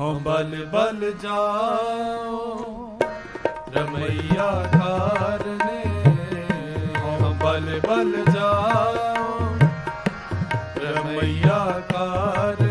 ਹਉ ਬਲ ਬਲ ਜਾਓ। ਰਮਈਆ ਕਾਰਨੇ ਹਉ ਬਲ ਬਲ ਜਾਓ। ਰਮਈਆ ਕਾਰਨੇ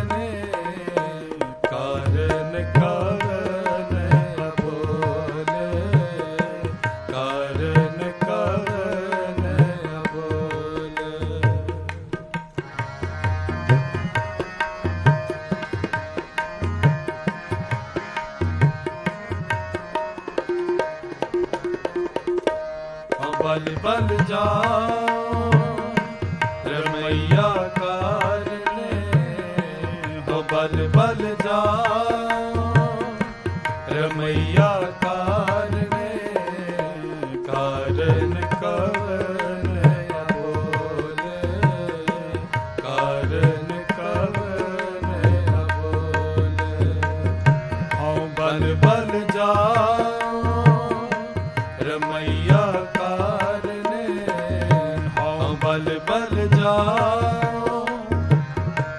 ਬਲ ਜਾਓ।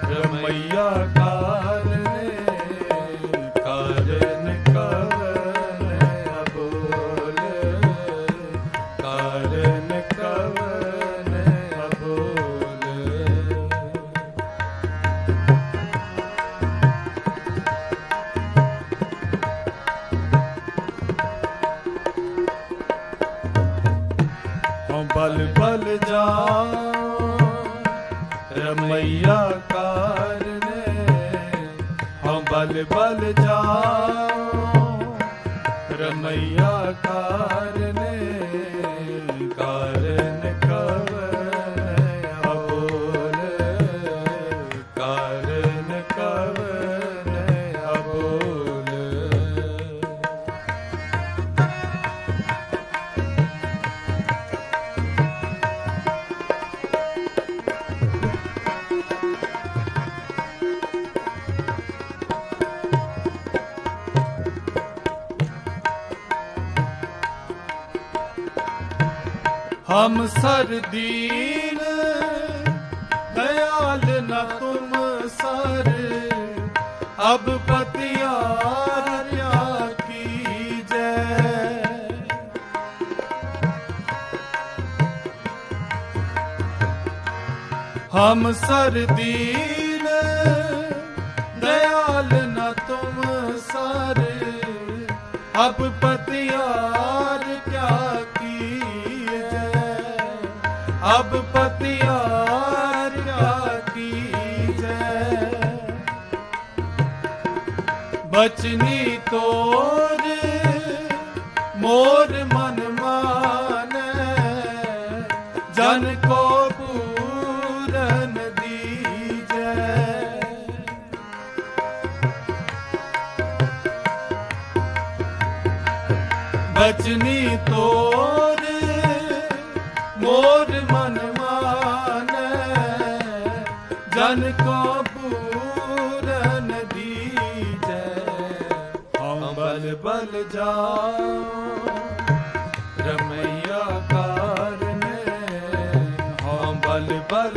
ਰਮਈਆ ਬਲ ਬਲ ਜਾਓ। ਰਮਈਆ ਕਾਰਨੇ ਹਉ ਬਲ ਬਲ ਜਾਓ। ਰਮਈਆ ਕਾਰਨੇ ਕਾਰਨ ਹਮ ਸਰ ਦੀਨ, ਦਇਆਲ ਨ ਤੁਮ ਸਰ। ਅਬ ਪਤਿਆਰਿਆ ਕੀ ਜੈ। ਹਮ ਸਰ ਦੀਨ, ਦਇਆਲ ਨ ਤੁਮ ਸਰ। ਅਬ ਪਤਿਆ ਸਭ ਪਤਿਆਰ ਬਚਨੀ ਤੋਰ ਮੋਰ ਮਨ ਮਾਨੈ। ਜਨ ਕੋ ਬਚਨੀ ਤੋਰ ਮੋਰ ਮਨ ਜਨ ਕੋ ਪੂਰਨ ਦੀਜੈ ਕਾਰਨ ਹਮ ਬਲ ਬਲ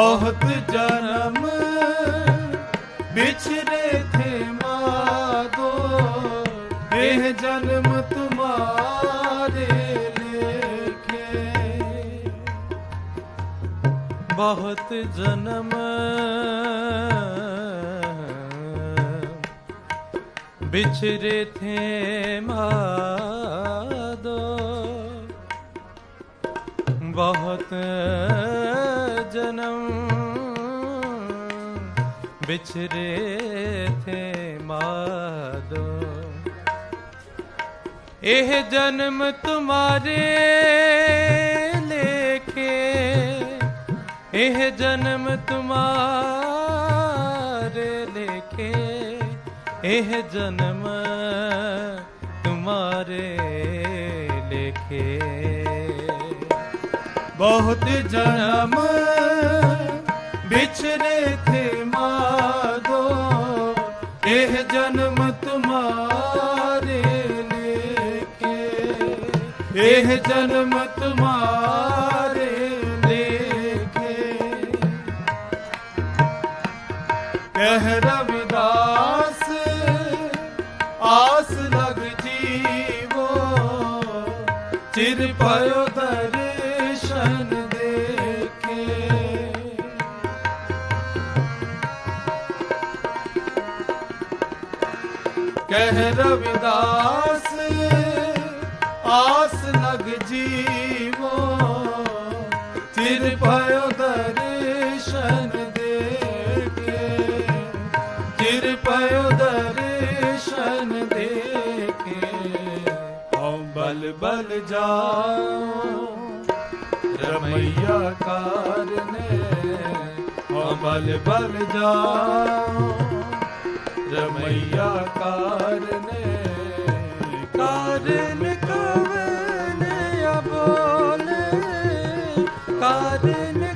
बहुत जन्म बिछरे थे मादो यह जन्म तुम्हारे लेखे ਬਹੁਤ ਜਨਮ बिछरे थे मादो बहुत जन्म ਵਿਛਰੇ ਥੇ ਮਾਦੋ। ਇਹ ਜਨਮ ਤੁਮਾਰੇ ਲੇਕੇ ਇਹ ਜਨਮ ਤੁਮਾਰੇ ਲੇਕੇ ਇਹ ਜਨਮ ਤੁਮਾਰੇ ਲੇਕੇ ਬਹੁਤ ਜਨਮ ਵਿਛਰੇ ਥੇ ਇਹ ਜਨਮ ਤੁਮਾਰੇ ਦੇਖੇ ਕਹਿ ਰਵਿਦਾਸ, ਆਸ ਲਗ ਜੀਵੋ। ਚਿਰ ਪਇਓ ਦਰਸ਼ਨ ਦੇਖੇ। ਕਹਿ ਰਵਿਦਾਸ, ਆਸ ਜੀਵੋ ਚਿਰ ਪਇਓ ਦਰਸ਼ਨ ਦੇਖੇ। ਚਿਰ ਪਇਓ ਦਰਸ਼ਨ ਦੇਖੇ। ਹਉ ਬਲ ਬਲ ਜਾਓ, ਰਮਈਆ ਕਾਰਨੇ। ਹਉ ਬਲ ਬਲ ਜਾਓ, ਰਮਈਆ ਕਾਰਨੇ। ਕਾਰਨ